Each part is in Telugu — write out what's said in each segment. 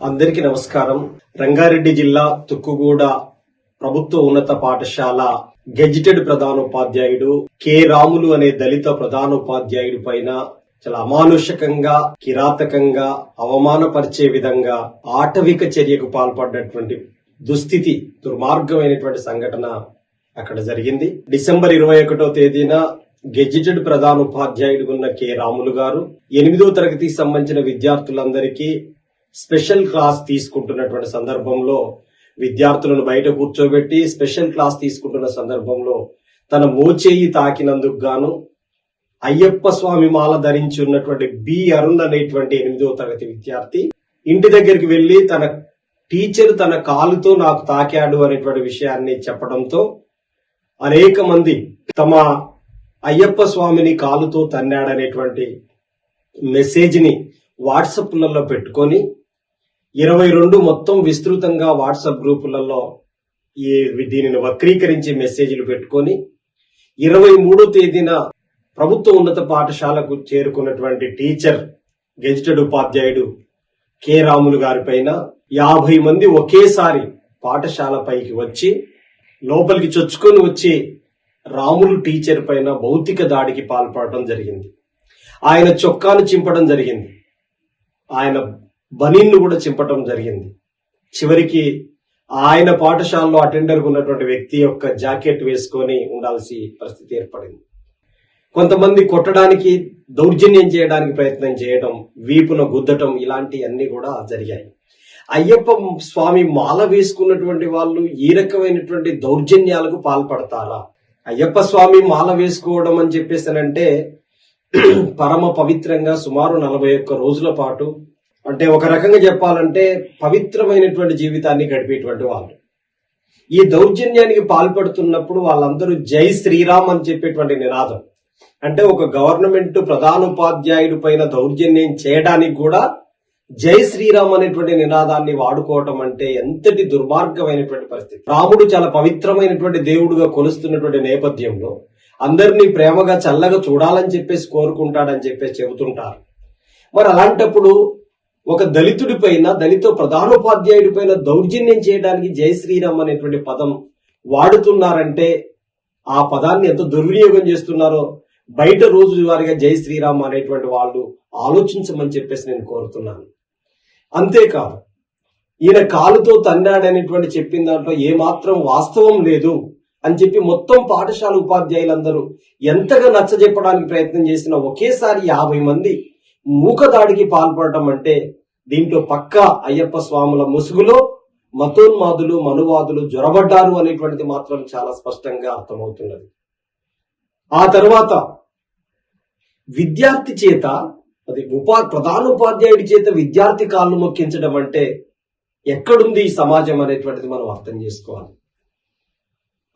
అందరికీ నమస్కారం. రంగారెడ్డి జిల్లా తుక్కుగూడ ప్రభుత్వ ఉన్నత పాఠశాల గెజిటెడ్ ప్రధానోపాధ్యాయుడు కె రాములు అనే దళిత ప్రధానోపాధ్యాయుడి పైన చాలా అమానుషకంగా కిరాతకంగా అవమానపరిచే విధంగా ఆటవిక చర్యకు పాల్పడినటువంటి దుస్థితి దుర్మార్గమైనటువంటి సంఘటన అక్కడ జరిగింది. డిసెంబర్ ఇరవై ఒకటో తేదీన గెజిటెడ్ ప్రధానోపాధ్యాయుడు ఉన్న కె రాములు గారు ఎనిమిదో తరగతికి సంబంధించిన విద్యార్థులందరికీ స్పెషల్ క్లాస్ తీసుకుంటున్నటువంటి సందర్భంలో విద్యార్థులను బయట కూర్చోబెట్టి స్పెషల్ క్లాస్ తీసుకుంటున్న సందర్భంలో తన మోచేయి తాకినందుకు గాను అయ్యప్ప స్వామి మాల ధరించి ఉన్నటువంటి బి అరుణ్ అనేటువంటి ఎనిమిదో తరగతి విద్యార్థి ఇంటి దగ్గరికి వెళ్ళి తన టీచర్ తన కాలుతో నాకు తాకాడు అనేటువంటి విషయాన్ని చెప్పడంతో అనేక మంది తమ అయ్యప్ప స్వామిని కాలుతో తన్నాడనేటువంటి మెసేజ్ని వాట్సప్లలో పెట్టుకొని ఇరవై రెండు మొత్తం విస్తృతంగా వాట్సాప్ గ్రూపులలో ఈ దీనిని వక్రీకరించే మెసేజ్లు పెట్టుకొని ఇరవై మూడో తేదీన ప్రభుత్వ ఉన్నత పాఠశాలకు చేరుకున్నటువంటి టీచర్ గెజిటెడ్ ఉపాధ్యాయుడు కె. రాములు గారి పైన యాభై మంది ఒకేసారి పాఠశాల పైకి వచ్చి లోపలికి చొచ్చుకొని వచ్చి రాములు టీచర్ పైన భౌతిక దాడికి పాల్పడటం జరిగింది. ఆయన చొక్కాను చింపడం జరిగింది. ఆయన బనీన్ను కూడా చింపటం జరిగింది. చివరికి ఆయన పాఠశాలలో అటెండర్ ఉన్నటువంటి వ్యక్తి యొక్క జాకెట్ వేసుకొని ఉండాల్సి పరిస్థితి ఏర్పడింది. కొంతమంది కొట్టడానికి దౌర్జన్యం చేయడానికి ప్రయత్నం చేయడం వీపున గుద్దటం ఇలాంటి అన్ని కూడా జరిగాయి. అయ్యప్ప స్వామి మాల వేసుకున్నటువంటి వాళ్ళు ఈ రకమైనటువంటి దౌర్జన్యాలకు పాల్పడతారా? అయ్యప్ప స్వామి మాల వేసుకోవడం అని చెప్పేసానంటే పరమ పవిత్రంగా సుమారు నలభై ఒక్క రోజుల పాటు అంటే ఒక రకంగా చెప్పాలంటే పవిత్రమైనటువంటి జీవితాన్ని గడిపేటువంటి వాళ్ళు. ఈ దౌర్జన్యానికి పాల్పడుతున్నప్పుడు వాళ్ళందరూ జై శ్రీరామ్ అని చెప్పేటువంటి నినాదం. అంటే ఒక గవర్నమెంట్ ప్రధానోపాధ్యాయుడి పైన దౌర్జన్యం చేయడానికి కూడా జై శ్రీరామ్ అనేటువంటి నినాదాన్ని వాడుకోవటం అంటే ఎంతటి దుర్మార్గమైనటువంటి పరిస్థితి. రాముడు చాలా పవిత్రమైనటువంటి దేవుడుగా కొలుస్తున్నటువంటి నేపథ్యంలో అందరినీ ప్రేమగా చల్లగా చూడాలని చెప్పేసి కోరుకుంటాడని చెప్పేసి చెబుతుంటారు. మరి అలాంటప్పుడు ఒక దళితుడి పైన దళిత ప్రధానోపాధ్యాయుడి పైన దౌర్జన్యం చేయడానికి జై శ్రీరామ్ అనేటువంటి పదం వాడుతున్నారంటే ఆ పదాన్ని ఎంత దుర్వినియోగం చేస్తున్నారో బయట రోజువారీగా జై శ్రీరామ్ అనేటువంటి వాళ్ళు ఆలోచించమని చెప్పేసి నేను కోరుతున్నాను. అంతేకాదు ఈయన కాలుతో తన్నాడనేటువంటి చెప్పిన దాంట్లో ఏమాత్రం వాస్తవం లేదు అని చెప్పి మొత్తం పాఠశాల ఉపాధ్యాయులందరూ ఎంతగా నచ్చజెప్పడానికి ప్రయత్నం చేసిన ఒకేసారి యాభై మంది మూకదాడికి పాల్పడటం అంటే దీంట్లో పక్క అయ్యప్ప స్వాముల ముసుగులో మతోన్మాదులు మనువాదులు జొరబడ్డారు అనేటువంటిది మాత్రం చాలా స్పష్టంగా అర్థమవుతున్నది. ఆ తర్వాత విద్యార్థి చేత అది ఉపా ప్రధానోపాధ్యాయుడి చేత విద్యార్థి కాళ్ళు మొక్కించడం అంటే ఎక్కడుంది ఈ సమాజం అనేటువంటిది మనం అర్థం చేసుకోవాలి.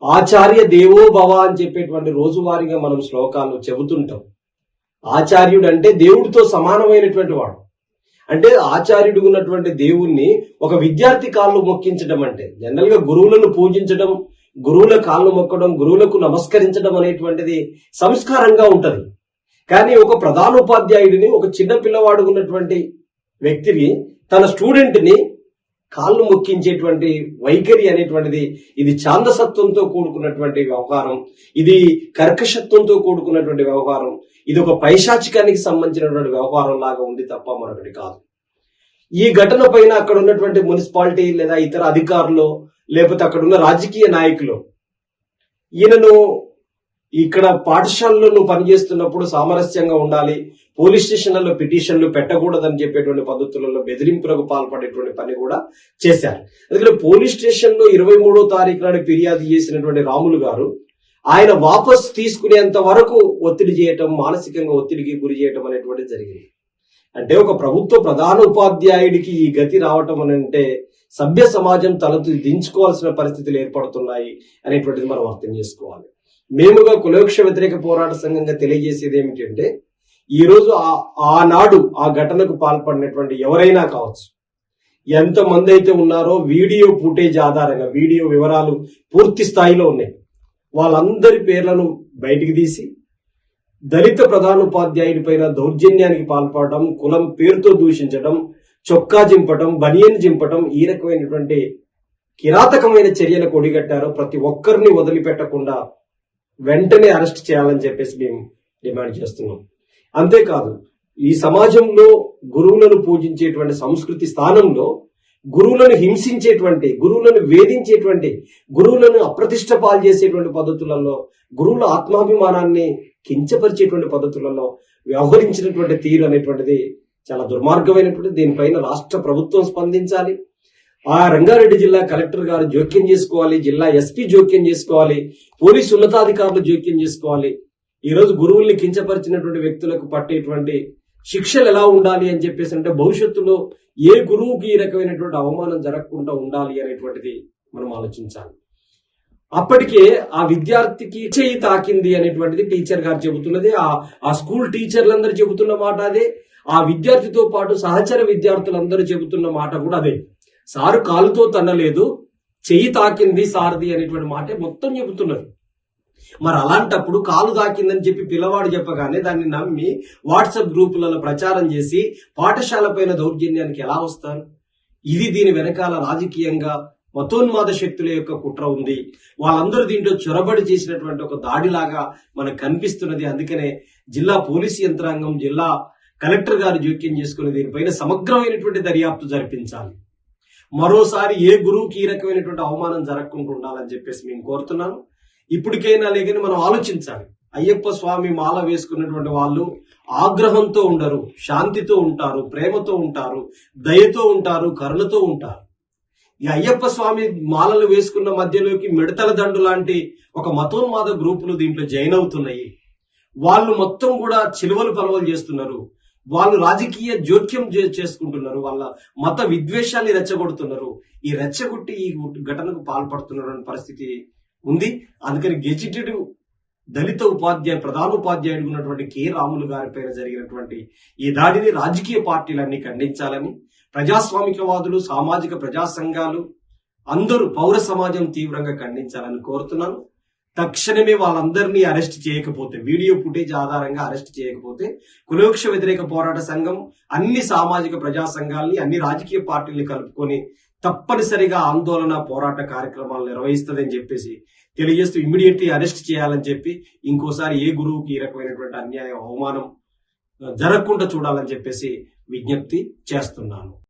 ఆచార్య దేవో భవ అని చెప్పేటువంటి రోజువారీగా మనం శ్లోకాలు చెబుతుంటాం. ఆచార్యుడు అంటే దేవుడితో సమానమైనటువంటి వాడు. అంటే ఆచార్యుడు ఉన్నటువంటి దేవుణ్ణి ఒక విద్యార్థి కాళ్ళు మొక్కించడం అంటే జనరల్గా గురువులను పూజించడం గురువుల కాళ్ళు మొక్కడం గురువులకు నమస్కరించడం అనేటువంటిది సంస్కారంగా ఉంటది. కానీ ఒక ప్రధానోపాధ్యాయుడిని ఒక చిన్న పిల్లవాడు ఉన్నటువంటి వ్యక్తిని తన స్టూడెంట్ని కాళ్ళు మొక్కించేటువంటి వైఖరి అనేటువంటిది ఇది ఛాందసత్వంతో కూడుకున్నటువంటి వ్యవహారం ఇది కర్కశత్వంతో కూడుకున్నటువంటి వ్యవహారం ఇది ఒక పైశాచికానికి సంబంధించినటువంటి వ్యవహారం లాగా ఉంది తప్ప మరొకటి కాదు. ఈ ఘటన పైన అక్కడ ఉన్నటువంటి మున్సిపాలిటీ లేదా ఇతర అధికారులు లేకపోతే అక్కడ ఉన్న రాజకీయ నాయకులు ఈయనను ఇక్కడ పాఠశాలలో నువ్వు పనిచేస్తున్నప్పుడు సామరస్యంగా ఉండాలి పోలీస్ స్టేషన్లలో పిటిషన్లు పెట్టకూడదని చెప్పేటువంటి పద్ధతులలో బెదిరింపులకు పాల్పడేటువంటి పని కూడా చేశారు. అందుకని పోలీస్ స్టేషన్లో ఇరవై మూడో తారీఖు నాడు ఫిర్యాదు చేసినటువంటి రాములు గారు ఆయన వాపస్ తీసుకునేంత వరకు ఒత్తిడి చేయటం మానసికంగా ఒత్తిడికి గురి చేయటం అనేటువంటిది జరిగింది. అంటే ఒక ప్రభుత్వ ప్రధాన ఉపాధ్యాయుడికి ఈ గతి రావటం అని అంటే సభ్య సమాజం తలతు దించుకోవాల్సిన పరిస్థితులు ఏర్పడుతున్నాయి అనేటువంటిది మనం అర్థం చేసుకోవాలి. మేముగా కులవృక్ష వ్యతిరేక పోరాట సంఘంగా తెలియజేసేది ఏమిటంటే ఈరోజు ఆ- ఆనాడు ఆ ఘటనకు పాల్పడినటువంటి ఎవరైనా కావచ్చు ఎంతమంది అయితే ఉన్నారో వీడియో ఫుటేజ్ ఆధారంగా వీడియో వివరాలు పూర్తి స్థాయిలో ఉన్నాయి. వాళ్ళందరి పేర్లను బయటికి తీసి దళిత ప్రధానోపాధ్యాయుడి పైన దౌర్జన్యానికి పాల్పడడం కులం పేరుతో దూషించడం చొక్కా జింపటం బనియన్ జింపటం ఈ రకమైనటువంటి కిరాతకమైన చర్యలకు ఒడిగట్టారో ప్రతి ఒక్కరిని వదిలిపెట్టకుండా వెంటనే అరెస్ట్ చేయాలని చెప్పేసి మేము డిమాండ్ చేస్తున్నాం. అంతేకాదు ఈ సమాజంలో గురువులను పూజించేటువంటి సంస్కృతి స్థానంలో గురువులను హింసించేటువంటి గురువులను వేధించేటువంటి గురువులను అప్రతిష్ట పాలు చేసేటువంటి పద్ధతులలో గురువుల ఆత్మాభిమానాన్ని కించపరిచేటువంటి పద్ధతులలో వ్యవహరించినటువంటి తీరు అనేటువంటిది చాలా దుర్మార్గమైనటువంటి దీనిపైన రాష్ట్ర ప్రభుత్వం స్పందించాలి. ఆ రంగారెడ్డి జిల్లా కలెక్టర్ గారు జోక్యం చేసుకోవాలి జిల్లా ఎస్పీ జోక్యం చేసుకోవాలి పోలీసు ఉన్నతాధికారులు జోక్యం చేసుకోవాలి. ఈరోజు గురువుల్ని కించపరిచినటువంటి వ్యక్తులకు పట్టేటువంటి శిక్షలు ఎలా ఉండాలి అని చెప్పేసి అంటే భవిష్యత్తులో ఏ గురువుకి ఈ రకమైనటువంటి అవమానం జరగకుండా ఉండాలి అనేటువంటిది మనం ఆలోచించాలి. అప్పటికే ఆ విద్యార్థికి చేయి తాకింది అనేటువంటిది టీచర్ గారు చెబుతున్నది. ఆ ఆ స్కూల్ టీచర్లందరూ చెబుతున్న మాట అదే. ఆ విద్యార్థితో పాటు సహచర విద్యార్థులందరూ చెబుతున్న మాట కూడా అదే. సారు కాలుతో తన్నలేదు చెయ్యి తాకింది సారది అనేటువంటి మాట మొత్తం చెబుతున్నారు మరి అలాంటప్పుడు కాలు తాకిందని చెప్పి పిల్లవాడు చెప్పగానే దాన్ని నమ్మి వాట్సాప్ గ్రూపులలో ప్రచారం చేసి పాఠశాల పైన దౌర్జన్యానికి ఎలా వస్తారు? ఇది దీని వెనకాల రాజకీయంగా మతోన్మాద శక్తుల యొక్క కుట్ర ఉంది. వాళ్ళందరూ దీంట్లో చొరబడి చేసినటువంటి ఒక దాడిలాగా మనకు కనిపిస్తున్నది. అందుకనే జిల్లా పోలీసు యంత్రాంగం జిల్లా కలెక్టర్ గారు జోక్యం చేసుకుని దీనిపైన సమగ్రమైనటువంటి దర్యాప్తు జరిపించాలి. మరోసారి ఏ గురువుకి ఈ రకమైనటువంటి అవమానం జరగకుండా ఉండాలని చెప్పేసి మేము కోరుతున్నాను. ఇప్పటికైనా లేకని మనం ఆలోచించాలి. అయ్యప్ప స్వామి మాల వేసుకున్నటువంటి వాళ్ళు ఆగ్రహంతో ఉండరు శాంతితో ఉంటారు ప్రేమతో ఉంటారు దయతో ఉంటారు కరుణతో ఉంటారు. ఈ అయ్యప్ప స్వామి మాలలు వేసుకున్న మధ్యలోకి మిడతల దండు లాంటి ఒక మతోన్మాద గ్రూపులు దీంట్లో జైన్ అవుతున్నాయి. వాళ్ళు మొత్తం కూడా చిలువలు పలవలు చేస్తున్నారు. వాళ్ళు రాజకీయ జోక్యం చే- చేసుకుంటున్నారు. వాళ్ళ మత విద్వేషాన్ని రెచ్చగొడుతున్నారు. ఈ రెచ్చగొట్టి ఈ ఘటనకు పాల్పడుతున్న పరిస్థితి ఉంది. అందుకని గెజిటెడ్ దళిత ఉపాధ్యాయ ప్రధానోపాధ్యాయుడు ఉన్నటువంటి కె. రాములు గారి పైన జరిగినటువంటి ఈ దాడిని రాజకీయ పార్టీలన్నీ ఖండించాలని ప్రజాస్వామికవాదులు సామాజిక ప్రజా సంఘాలు అందరూ పౌర సమాజం తీవ్రంగా ఖండించాలని కోరుతున్నాను. తక్షణమే వాళ్ళందరినీ అరెస్ట్ చేయకపోతే వీడియో ఫుటేజ్ ఆధారంగా అరెస్ట్ చేయకపోతే కులవృక్ష వ్యతిరేక పోరాట సంఘం అన్ని సామాజిక ప్రజా సంఘాలని అన్ని రాజకీయ పార్టీల్ని కలుపుకొని తప్పనిసరిగా ఆందోళన పోరాట కార్యక్రమాలు నిర్వహిస్తుందని చెప్పేసి తెలియజేస్తూ ఇమ్మీడియట్లీ అరెస్ట్ చేయాలని చెప్పి ఇంకోసారి ఏ గురువుకి ఈ రకమైనటువంటి అన్యాయం అవమానం జరగకుండా చూడాలని చెప్పేసి విజ్ఞప్తి చేస్తున్నాను.